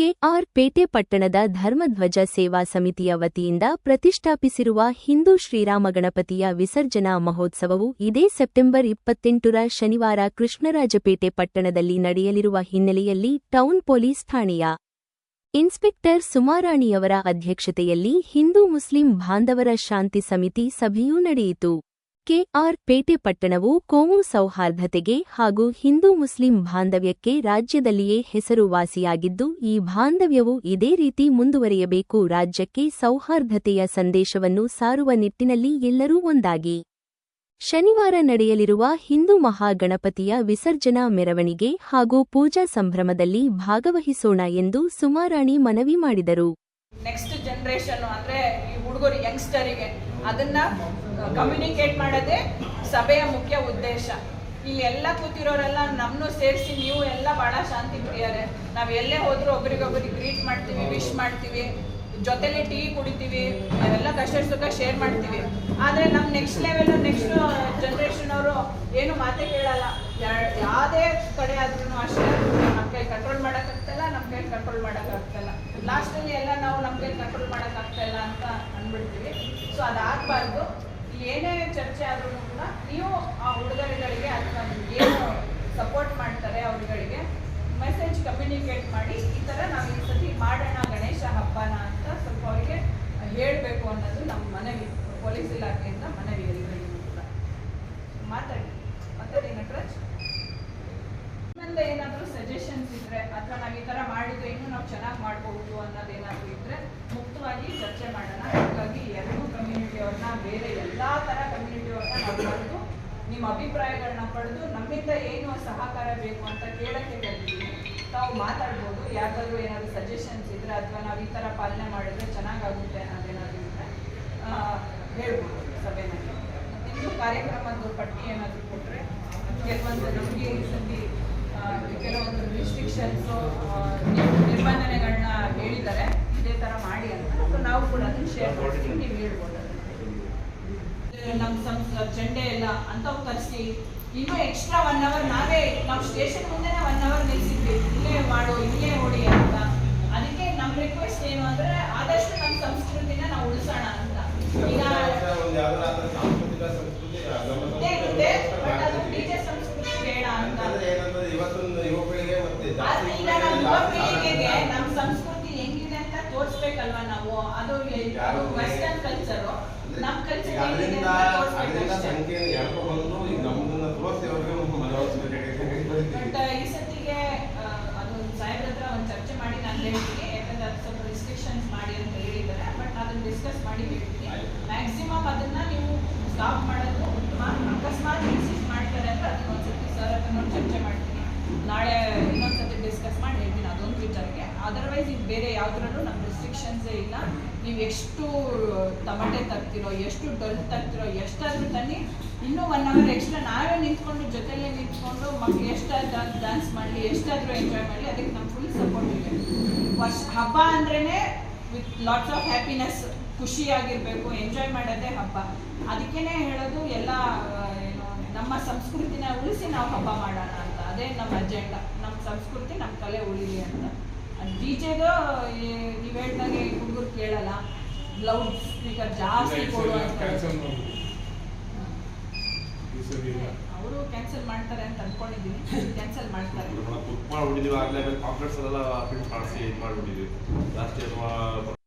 K R ಪೇಟೆ ಪಟ್ಟಣದ ಧರ್ಮಧ್ವಜ ಸೇವಾ ಸಮಿತಿಯ ವತಿಯಿಂದ ಪ್ರತಿಷ್ಠಾಪಿಸಿರುವ ಹಿಂದೂ ಶ್ರೀರಾಮ ಗಣಪತಿಯ ವಿಸರ್ಜನಾ ಮಹೋತ್ಸವವು ಇದೇ ಸೆಪ್ಟೆಂಬರ್ ಇಪ್ಪತ್ತೆಂಟರ ಶನಿವಾರ ಕೃಷ್ಣರಾಜಪೇಟೆ ಪಟ್ಟಣದಲ್ಲಿ ನಡೆಯಲಿರುವ ಹಿನ್ನೆಲೆಯಲ್ಲಿ ಟೌನ್ ಪೊಲೀಸ್ ಠಾಣೆಯ ಇನ್ಸ್ಪೆಕ್ಟರ್ ಸುಮಾರಾಣಿಯವರ ಅಧ್ಯಕ್ಷತೆಯಲ್ಲಿ ಹಿಂದೂ ಮುಸ್ಲಿಂ ಬಾಂಧವರ ಶಾಂತಿ ಸಮಿತಿ ಸಭೆಯೂ ನಡೆಯಿತು. ಕೆಆರ್ ಪೇಟೆ ಪಟ್ಟಣವು ಕೋಮು ಸೌಹಾರ್ದತೆಗೆ ಹಾಗೂ ಹಿಂದೂ ಮುಸ್ಲಿಂ ಬಾಂಧವ್ಯಕ್ಕೆ ರಾಜ್ಯದಲ್ಲಿಯೇ ಹೆಸರುವಾಸಿಯಾಗಿದ್ದು, ಈ ಬಾಂಧವ್ಯವು ಇದೇ ರೀತಿ ಮುಂದುವರಿಯಬೇಕು. ರಾಜ್ಯಕ್ಕೆ ಸೌಹಾರ್ದತೆಯ ಸಂದೇಶವನ್ನು ಸಾರುವ ನಿಟ್ಟಿನಲ್ಲಿ ಎಲ್ಲರೂ ಒಂದಾಗಿ. ಶನಿವಾರ ನಡೆಯಲಿರುವ ಹಿಂದೂ ಮಹಾಗಣಪತಿಯ ವಿಸರ್ಜನಾ ಮೆರವಣಿಗೆ ಹಾಗೂ ಪೂಜಾ ಸಂಭ್ರಮದಲ್ಲಿ ಭಾಗವಹಿಸೋಣ ಎಂದು ಸುಮಾರಾಣಿ ಮನವಿ ಮಾಡಿದರು. ನೆಕ್ಸ್ಟ್ ಜನರೇಷನ್ ಅಂದ್ರೆ ಈ ಹುಡುಗರು ಯಂಗ್ಸ್ಟರಿಗೆ ಅದನ್ನ ಕಮ್ಯುನಿಕೇಟ್ ಮಾಡೋದೇ ಸಭೆಯ ಮುಖ್ಯ ಉದ್ದೇಶ. ಇಲ್ಲಿ ಎಲ್ಲ ಕೂತಿರೋರೆಲ್ಲ ನಮ್ಮನ್ನು ಸೇರಿಸಿ ನೀವು ಎಲ್ಲ ಬಹಳ ಶಾಂತಿ ಪ್ರಿಯರೇ ನಾವು ಎಲ್ಲೇ ಹೋದ್ರೂ ಒಬ್ರಿಗೊಬ್ರಿಗೆ ಗ್ರೀಟ್ ಮಾಡ್ತೀವಿ ವಿಶ್ ಮಾಡ್ತೀವಿ, ಜೊತೆಲಿ ಟೀ ಕುಡಿತೀವಿ, ಎಲ್ಲ ಕಷ್ಟ ಸುಖ ಶೇರ್ ಮಾಡ್ತೀವಿ. ಆದರೆ ನಮ್ಮ ನೆಕ್ಸ್ಟ್ ಲೆವೆಲ್ ನೆಕ್ಸ್ಟ್ ಜನ್ರೇಷನ್ ಅವರು ಏನು ಮಾತೇ ಕೇಳಲ್ಲ. ಯಾವುದೇ ಕಡೆ ಆದ್ರೂ ಅಷ್ಟೇ. ನಮ್ಮ ಕೈ ಕಂಟ್ರೋಲ್ ಮಾಡೋಕ್ಕಾಗ್ತಲ್ಲ ನಮ್ಮ ಕೈ ಕಂಟ್ರೋಲ್ ಮಾಡೋಕ್ಕಾಗ್ತಲ್ಲ. ಲಾಸ್ಟಲ್ಲಿ ಎಲ್ಲ ನಾವು ನಮ್ಮ ಕೈ ಕಂಟ್ರೋಲ್ ಮಾಡೋಕ್ಕಾಗ್ತಾಯಿಲ್ಲ ಅಂತ ಅಂದ್ಬಿಡ್ತೀವಿ. ಸೊ ಅದಾಗಬಾರ್ದು. ಏನೇ ಚರ್ಚೆ ಆದ್ರೂ ಕೂಡ ನೀವು ಆ ಹುಡುಗರುಗಳಿಗೆ ಅಥವಾ ಏನು ಸಪೋರ್ಟ್ ಮಾಡ್ತಾರೆ ಅವ್ರುಗಳಿಗೆ ಮೆಸೇಜ್ ಕಮ್ಯುನಿಕೇಟ್ ಮಾಡಿ ಈ ಥರ ನಾವು ಈ ಸತಿ ಮಾಡೋಣ ಗಣೇಶ ಹಬ್ಬನ ಅಂತ ಸ್ವಲ್ಪ ಅವರಿಗೆ ಹೇಳಬೇಕು ಅನ್ನೋದು ನಮ್ಮ ಮನವಿ ಪೊಲೀಸ್ ಇಲಾಖೆಯಿಂದ ಮನವಿ ಎಲ್ಲರಿಗೂ ಕೂಡ ಮಾತಾಡಿ ಮಾತಾಡಿ ನಟರಾಜ್ ಮುಂದೆ ಏನಾದರೂ ಸಜೆಷನ್ಸ್ ಇದ್ರೆ ಅಥವಾ ನಾವು ಈ ಥರ ಮಾಡಿದ್ರೆ ಇನ್ನೂ ನಾವು ಚೆನ್ನಾಗಿ ಮಾಡ್ಬೋದು ಅನ್ನೋದೇನಾದರೂ ಇದ್ರೆ ಮುಕ್ತವಾಗಿ ಚರ್ಚೆ ಮಾಡೋಣ ಹಾಗಾಗಿ ಎರಡೂ ಕಮ್ಯುನಿಟಿಯವ್ರನ್ನ ಬೇರೆ ಎಲ್ಲ ಥರ ಕಮ್ಯುನಿಟಿಯವ್ರನ್ನ ನಾವು ಕರೆದು ನಿಮ್ಮ ಅಭಿಪ್ರಾಯಗಳನ್ನ ಪಡೆದು ನಮ್ಮಿಂದ ಏನು ಸಹಕಾರ ಬೇಕು ಅಂತ ಕೇಳಕ್ಕೆ ಕರೆದಿದ್ದೀನಿ ತಾವು ಮಾತಾಡ್ಬೋದು ಯಾರಾದರೂ ಏನಾದರೂ ಸಜೆಷನ್ಸ್ ಇದ್ರೆ ಅಥವಾ ನಾವು ಈ ಥರ ಪಾಲನೆ ಮಾಡಿದ್ರೆ ಚೆನ್ನಾಗಾಗುತ್ತೆ ಅನ್ನೋದೇನಾದರೂ ಇದ್ರೆ ಹೇಳ್ಬೋದು ಸಭೆನಲ್ಲಿ. ನಿಮ್ಮದು ಕಾರ್ಯಕ್ರಮದ ಪಟ್ಟಿ ಏನಾದರೂ ಕೊಟ್ಟರೆ ಕೆಲವೊಂದು ನಮಗೆ ಈ ಕೆಲವೊಂದು ರಿಸ್ಟ್ರಿಕ್ಷನ್ಸು ನಿರ್ಬಂಧನೆಗಳನ್ನ ಹೇಳಿದ್ದಾರೆ, ಇದೇ ಥರ ಮಾಡಿ ಅಂತ. ನಾವು ಕೂಡ ಅದನ್ನು ಶೇರ್ ಮಾಡ್ತೀವಿ, ನೀವು ಹೇಳ್ಬೋದು. ನಮ್ಮ ಸಂಸ್ ಚೆಂಡೆ ಎಲ್ಲ ಅವ್ರು ತರಿಸಿ ಇನ್ನೂ ಎಕ್ಸ್ಟ್ರಾ ಒನ್ ಅವರ್ ನಾವೇ, ನಾವು ಸ್ಟೇಷನ್ ಮುಂದೆನೇ ಒನ್ ಅವರ್ ನಿಲ್ಲಿಸಿದ್ವಿ ಇಲ್ಲೇ ಮಾಡು, ಇಲ್ಲೇ ಓಡಿ ಅಂತ. ಅದಕ್ಕೆ ನಮ್ಮ ರಿಕ್ವೆಸ್ಟ್ ಏನು ಅಂದ್ರೆ, ಆದಷ್ಟು ನಮ್ಮ ಸಂಸ್ಕೃತಿನ ನಾವು ಉಳಿಸೋಣ ಅಂತ. ಈಗ ಒಂದು ಯಾವ್ದಾದ್ರು ಸಾಂಸ್ಕೃತಿಕ ಸಂಸ್ಕೃತಿ ಇದೇ ಇರುತ್ತೆ ಬಟ್ ಅದು ಡಿಜೆ ಸಂಸ್ಕೃತಿ ಬೇಡ ಅಂತ ಅಂದ್ರೆ ಏನಂದ್ರೆ ಇವತ್ತೊಂದು ಯುವಕರಿಗೆ ಮತ್ತೆ ಆದ್ರೆ ಈಗ ನಮ್ಮ ಯುವ ಪೀಳಿಗೆಗೆ ನಮ್ಮ ಸಂಸ್ಕೃತಿ ಹೆಂಗಿದೆ ಅಂತ ತೋರಿಸ್ಬೇಕಲ್ವಾ ನಾವು ಅದು ವೆಸ್ಟರ್ನ್ ಕಲ್ಚರು ನಮ್ಮ ಕಲ್ಚರ್ ಅದರಿಂದ ಅಂತ ಅದರಿಂದ ಸಂಖ್ಯೆ ಈಗ ಬಟ್ ಈ ಸತಿಗೆ ಅದು ಸಾಹೇಬ್ರ ಹತ್ರ ಒಂದು ಚರ್ಚೆ ಮಾಡಿ ನಾನು ಹೇಳ್ತೀನಿ. ಯಾಕಂದ್ರೆ ಅದು ಸ್ವಲ್ಪ ರಿಸ್ಟ್ರಿಕ್ಷನ್ಸ್ ಮಾಡಿ ಅಂತ ಹೇಳಿದ್ದಾರೆ. ಬಟ್ ಅದನ್ನ ಡಿಸ್ಕಸ್ ಮಾಡಿ ಹೇಳ್ತೀನಿ. ಮ್ಯಾಕ್ಸಿಮಮ್ ಅದನ್ನ ನೀವು ಸ್ಟಾಪ್ ಮಾಡೋದು. ಉತ್ತಮ ಅಕಸ್ಮಾತ್ ಇನ್ಸಿಸ್ಟ್ ಮಾಡ್ತಾರೆ ಅಂದ್ರೆ ಅದನ್ನ ಒಂದ್ಸತಿ ಸರ್ ಹತ್ರ ಚರ್ಚೆ ಮಾಡ್ತೀನಿ ನಾಳೆ ಇನ್ನೊಂದ್ಸತಿ ಡಿಸ್ಕಸ್ ಮಾಡಿ ಹೇಳ್ತೀನಿ ಅದೊಂದು ವಿಚಾರಕ್ಕೆ. ಅದರ್ವೈಸ್ ಇದು ಬೇರೆ ಯಾವ್ದ್ರಲ್ಲೂ ನಮ್ಮ ರಿಸ್ಟ್ರಿಕ್ಷನ್ಸೇ ಇಲ್ಲ. ನೀವು ಎಷ್ಟು ಟಮಟೆ ತರ್ತಿರೋ, ಎಷ್ಟು ಡೊಲ್ ತರ್ತಿರೋ, ಎಷ್ಟಾದ್ರೂ ತನ್ನಿ, ಇನ್ನೂ ಒನ್ ಅವರ್ ಎಕ್ಸ್ಟ್ರಾ ನಾವೇ ನಿಂತ್ಕೊಂಡು ಜೊತೆಲೇ ನಿಂತ್ಕೊಂಡು ಮಕ್ಳು ಎಷ್ಟಾದ್ರೂ ಡ್ಯಾನ್ಸ್ ಮಾಡಲಿ, ಎಷ್ಟಾದರೂ ಎಂಜಾಯ್ ಮಾಡಲಿ, ಅದಕ್ಕೆ ನಮ್ಮ ಫುಲ್ ಸಪೋರ್ಟ್ ಇದೆ. ವರ್ಷ, ಹಬ್ಬ ಅಂದ್ರೇ ವಿತ್ ಲಾಟ್ಸ್ ಆಫ್ ಹ್ಯಾಪಿನೆಸ್ ಖುಷಿಯಾಗಿರಬೇಕು ಎಂಜಾಯ್ ಮಾಡೋದೇ ಹಬ್ಬ. ಅದಕ್ಕೇ ಹೇಳೋದು, ಎಲ್ಲ ಏನು, ನಮ್ಮ ಸಂಸ್ಕೃತಿನ ಉಳಿಸಿ ನಾವು ಹಬ್ಬ ಮಾಡೋಣ ಅದೇ ನಮ್ಮ ಅಜೆಂಡಾ ನಮ್ಮ ಸಂಸ್ಕೃತಿ ನಮ್ಮ ಕಲೆ ಉಳಿಲಿ ಅಂತ. ಡಿ ಜೆದು ನೀವು ಹೇಳ್ದಂಗೆ ಹುಡುಗರು ಕೇಳಲ್ಲ ಲೌಡ್ ಸ್ಪೀಕರ್ ಜಾಸ್ತಿ ಕೊಡು ಅಂತ. ಅವರು ಕ್ಯಾನ್ಸಲ್ ಮಾಡ್ತಾರೆ ಅಂತ ಅನ್ಕೊಂಡಿದ್ದೀನಿ ಕ್ಯಾನ್ಸಲ್ ಮಾಡ್ತಾರೆ. ಮಾಡ್ಬಿಟ್ಟಿದೀವಿ ಆಗ್ಲೇ ಪಾಂಪ್ಲೆಟ್ಸ್ ಎಲ್ಲ ಪ್ರಿಂಟ್ ಮಾಡಿಸಿ ಇದು ಮಾಡ್ಬಿಟ್ಟಿದ್ವಿ. ಲಾಸ್ಟ್ ಇಯರ್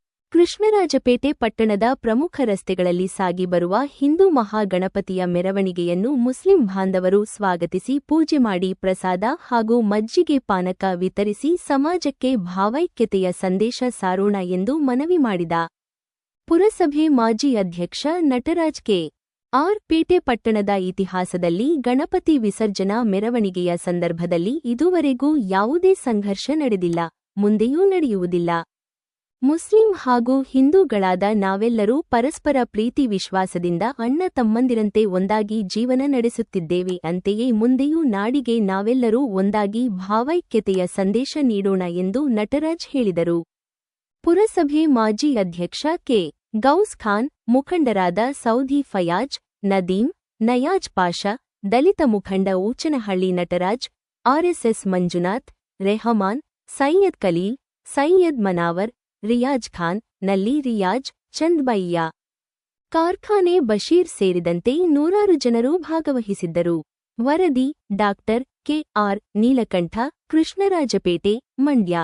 ಕೃಷ್ಣರಾಜಪೇಟೆ ಪಟ್ಟಣದ ಪ್ರಮುಖ ರಸ್ತೆಗಳಲ್ಲಿ ಸಾಗಿ ಬರುವ ಹಿಂದೂ ಮಹಾಗಣಪತಿಯ ಮೆರವಣಿಗೆಯನ್ನು ಮುಸ್ಲಿಂ ಬಾಂಧವರು ಸ್ವಾಗತಿಸಿ ಪೂಜೆ ಮಾಡಿ ಪ್ರಸಾದ ಹಾಗೂ ಮಜ್ಜಿಗೆ ಪಾನಕ ವಿತರಿಸಿ ಸಮಾಜಕ್ಕೆ ಭಾವೈಕ್ಯತೆಯ ಸಂದೇಶ ಸಾರೋಣ ಎಂದು ಮನವಿ ಮಾಡಿದ ಪುರಸಭೆ ಮಾಜಿ ಅಧ್ಯಕ್ಷ ನಟರಾಜ್ ಕೆ. ಆರ್. ಪೇಟೆ ಪಟ್ಟಣದ ಇತಿಹಾಸದಲ್ಲಿ ಗಣಪತಿ ವಿಸರ್ಜನಾ ಮೆರವಣಿಗೆಯ ಸಂದರ್ಭದಲ್ಲಿ ಇದುವರೆಗೂ ಯಾವುದೇ ಸಂಘರ್ಷ ನಡೆದಿಲ್ಲ, ಮುಂದೆಯೂ ನಡೆಯುವುದಿಲ್ಲ. ಮುಸ್ಲಿಂ ಹಾಗೂ ಹಿಂದೂಗಳಾದ ನಾವೆಲ್ಲರೂ ಪರಸ್ಪರ ಪ್ರೀತಿ ವಿಶ್ವಾಸದಿಂದ ಅಣ್ಣ ತಮ್ಮಂದಿರಂತೆ ಒಂದಾಗಿ ಜೀವನ ನಡೆಸುತ್ತಿದ್ದೇವೆ. ಅಂತೆಯೇ ಮುಂದೆಯೂ ನಾಡಿಗೆ ನಾವೆಲ್ಲರೂ ಒಂದಾಗಿ ಭಾವೈಕ್ಯತೆಯ ಸಂದೇಶ ನೀಡೋಣ ಎಂದು ನಟರಾಜ್ ಹೇಳಿದರು. ಪುರಸಭೆ ಮಾಜಿ ಅಧ್ಯಕ್ಷ ಕೆ. ಗೌಸ್ ಖಾನ್, ಮುಖಂಡರಾದ ಸೌದಿ ಫಯಾಜ್, ನದೀಂ, ನಯಾಜ್ ಪಾಷಾ, ದಲಿತ ಮುಖಂಡ ಊಚನಹಳ್ಳಿ ನಟರಾಜ್ ಆರ್ಎಸ್ಎಸ್ ಮಂಜುನಾಥ್, ರೆಹಮಾನ್, ಸೈಯದ್ ಕಲೀಲ್, ಸೈಯದ್ ಮನಾವರ್ ರಿಯಾಜ್ ಖಾನ್ನಲ್ಲಿ ರಿಯಾಜ್ ಚಂದ್ಬಯ್ಯ. ಕಾರ್ಖಾನೆ ಬಶೀರ್ ಸೇರಿದಂತೆ ನೂರಾರು ಜನರು ಭಾಗವಹಿಸಿದ್ದರು. ವರದಿ ಡಾಕ್ಟರ್ ಕೆಆರ್ ನೀಲಕಂಠ, ಕೃಷ್ಣರಾಜಪೇಟೆ, ಮಂಡ್ಯ.